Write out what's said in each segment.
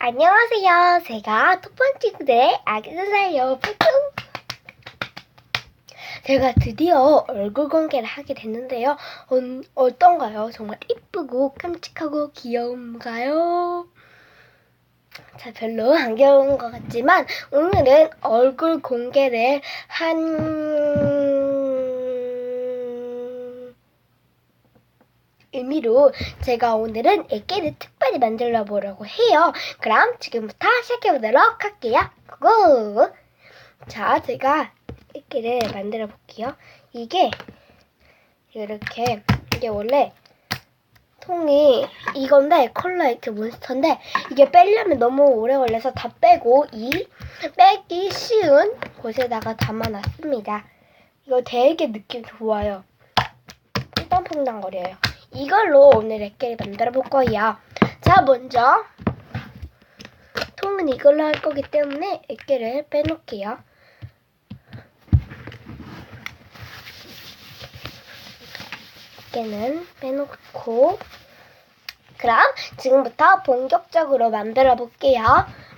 안녕하세요. 제가 토판 친구들의 아기는살요 푸푸. 제가 드디어 얼굴 공개를 하게 됐는데요. 어, 어떤가요? 정말 이쁘고 깜찍하고 귀여운가요? 자, 별로 안 귀여운 것 같지만 오늘은 얼굴 공개를 한 의미로 제가 오늘은 애기를 특별히 만들어 보려고 해요. 그럼 지금부터 시작해 보도록 할게요. 고고! 자, 제가 애기를 만들어 볼게요. 이게 이렇게 이게 원래 통이 이건데 컬러이트 몬스터인데 이게 빼려면 너무 오래 걸려서 다 빼고 이 빼기 쉬운 곳에다가 담아놨습니다. 이거 되게 느낌 좋아요. 퐁당퐁당 거려요. 이걸로 오늘 액계를 만들어 볼 거예요. 자, 먼저 통은 이걸로 할 거기 때문에 액계를 빼놓을게요. 액계는 빼놓고 그럼 지금부터 본격적으로 만들어 볼게요.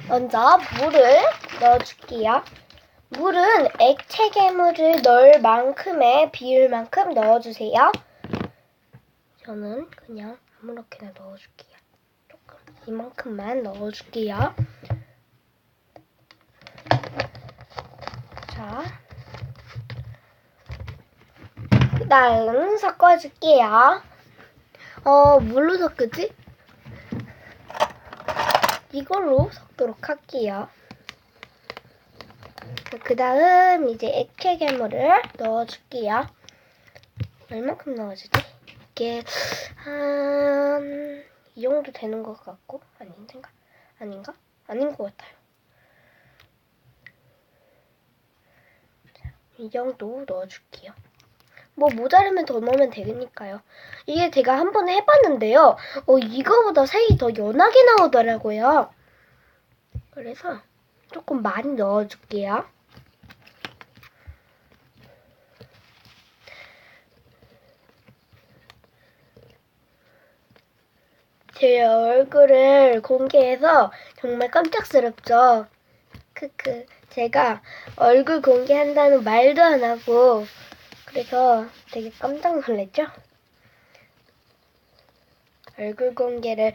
먼저 물을 넣어줄게요. 물은 액체 괴물을 넣을 만큼의 비율만큼 넣어주세요. 저는 그냥 아무렇게나 넣어줄게요. 조금 이만큼만 넣어줄게요. 자, 그다음 섞어줄게요. 어, 뭘로 섞으지? 이걸로 섞도록 할게요. 그 다음 이제 액체 괴물을 넣어줄게요. 얼마큼 넣어주지? 이게 한 이 정도 되는 것 같고 아닌가? 아닌가? 아닌 것 같아요. 자, 이 정도 넣어줄게요. 뭐 모자르면 더 넣으면 되니까요. 이게 제가 한번 해봤는데요. 어, 이거보다 색이 더 연하게 나오더라고요. 그래서 조금 많이 넣어줄게요. 제 얼굴을 공개해서 정말 깜짝스럽죠. 크크. 제가 얼굴 공개한다는 말도 안 하고 그래서 되게 깜짝 놀랐죠? 얼굴 공개를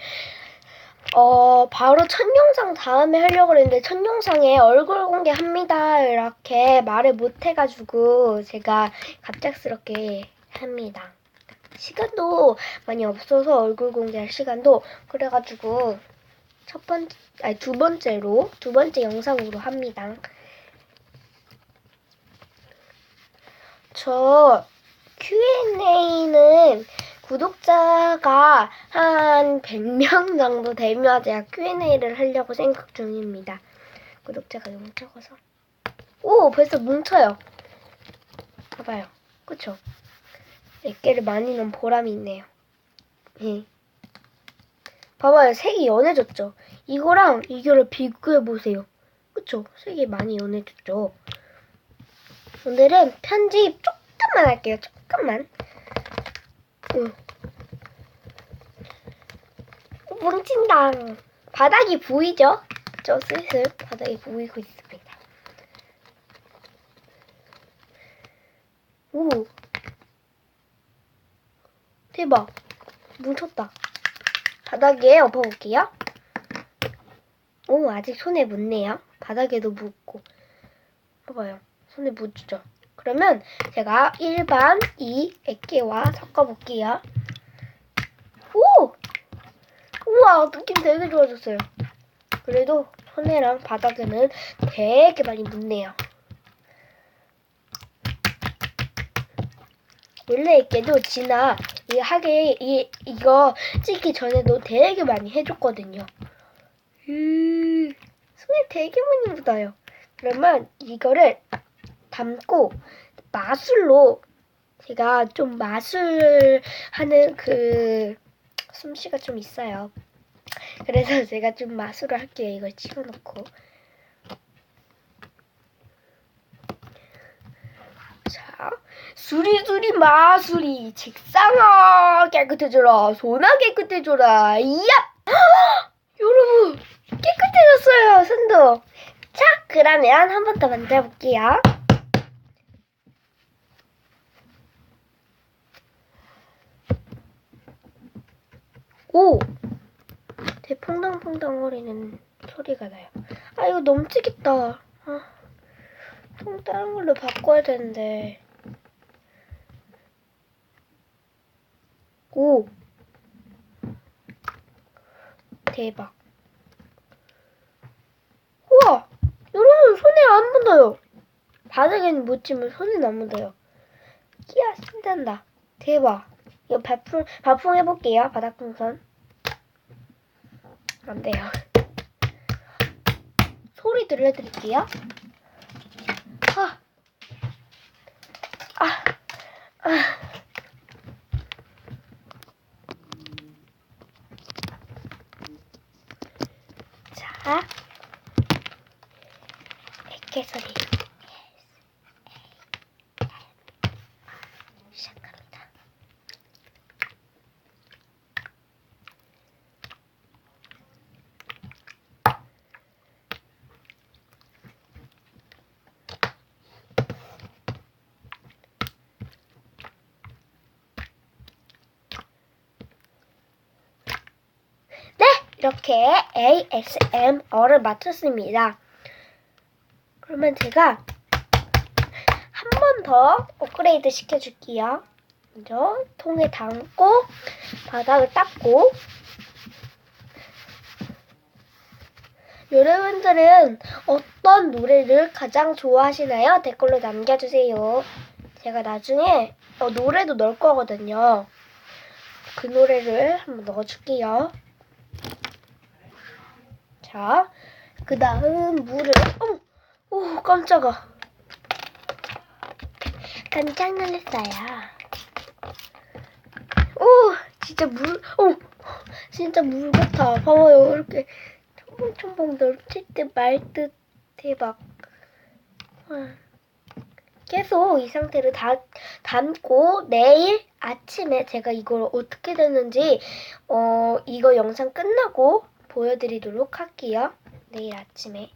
어 바로 첫 영상 다음에 하려고 했는데 첫 영상에 얼굴 공개합니다 이렇게 말을 못 해가지고 제가 갑작스럽게 합니다. 시간도 많이 없어서 얼굴 공개할 시간도 그래가지고 첫 번째 아니 두 번째로 두 번째 영상으로 합니다. 저 Q&A는 구독자가 한 100명 정도 되면 제가 Q&A를 하려고 생각 중입니다. 구독자가 너무 적어서. 오, 벌써 뭉쳐요. 봐봐요. 그쵸? 몇 개를 많이 넣은 보람이 있네요. 예. 봐봐요. 색이 연해졌죠? 이거랑 이거를 비교해보세요. 그쵸? 색이 많이 연해졌죠? 오늘은 편집 조금만 할게요. 조금만. 응. 뭉친다. 바닥이 보이죠? 저 슬슬 바닥이 보이고 있습니다. 오. 대박. 뭉쳤다. 바닥에 엎어볼게요. 오, 아직 손에 묻네요. 바닥에도 묻고. 봐봐요. 손에 묻죠? 그러면 제가 일반 이 액계와 섞어볼게요. 오! 우와, 느낌 되게 좋아졌어요. 그래도 손에랑 바닥에는 되게 많이 묻네요. 원래 액계도 진아 이 하게 이 이거 찍기 전에도 되게 많이 해줬거든요. 음, 손에 되게 많이 묻어요. 그러면 이거를 담고 마술로 제가 좀 마술 하는 그 솜씨가 좀 있어요. 그래서 제가 좀 마술을 할게요. 이걸 찍어놓고. 자, 수리수리 마수리 책상아 깨끗해져라 손아 깨끗해져라 이야 여러분 깨끗 그러면 한 번 더 만들어 볼게요. 오! 되게 퐁당퐁당거리는 소리가 나요. 아, 이거 넘치겠다. 아, 통 다른 걸로 바꿔야 되는데. 오! 대박. 우와! 여러분, 손에 안 묻어요. 바닥에는 묻지만 손에 안 묻어요. 끼야, 신난다. 대박. 이거 발품, 발품 해볼게요. 바닥 풍선. 안 돼요. 소리 들려드릴게요. 아, 아, 아. 자, 애기 소리. 시작합니다. 네, 이렇게 ASMR을 마쳤습니다. 그러면 제가 한 번 더 업그레이드 시켜줄게요. 먼저 통에 담고 바닥을 닦고 여러분들은 어떤 노래를 가장 좋아하시나요? 댓글로 남겨주세요. 제가 나중에 어, 노래도 넣을 거거든요. 그 노래를 한번 넣어줄게요. 자, 그 다음 물을, 어머, 오, 깜짝아. 깜짝 놀랐어요. 오, 진짜 물, 오, 진짜 물 같아. 봐봐요. 이렇게 첨벙첨벙 넘칠 듯 말 듯 대박. 와. 계속 이 상태를 다, 담고 내일 아침에 제가 이걸 어떻게 됐는지 어 이거 영상 끝나고 보여드리도록 할게요. 내일 아침에.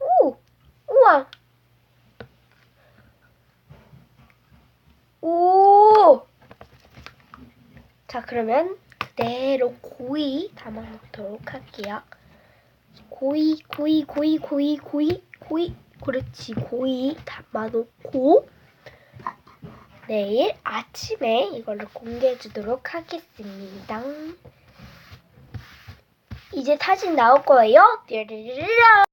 오! 우와! 오! 자, 그러면 그대로 고이 담아 놓도록 할게요. 고이, 고이, 고이, 고이, 고이, 고이. 그렇지, 고이 담아놓고 내일 아침에 이걸로 공개해 주도록 하겠습니다. 이제 사진 나올 거예요.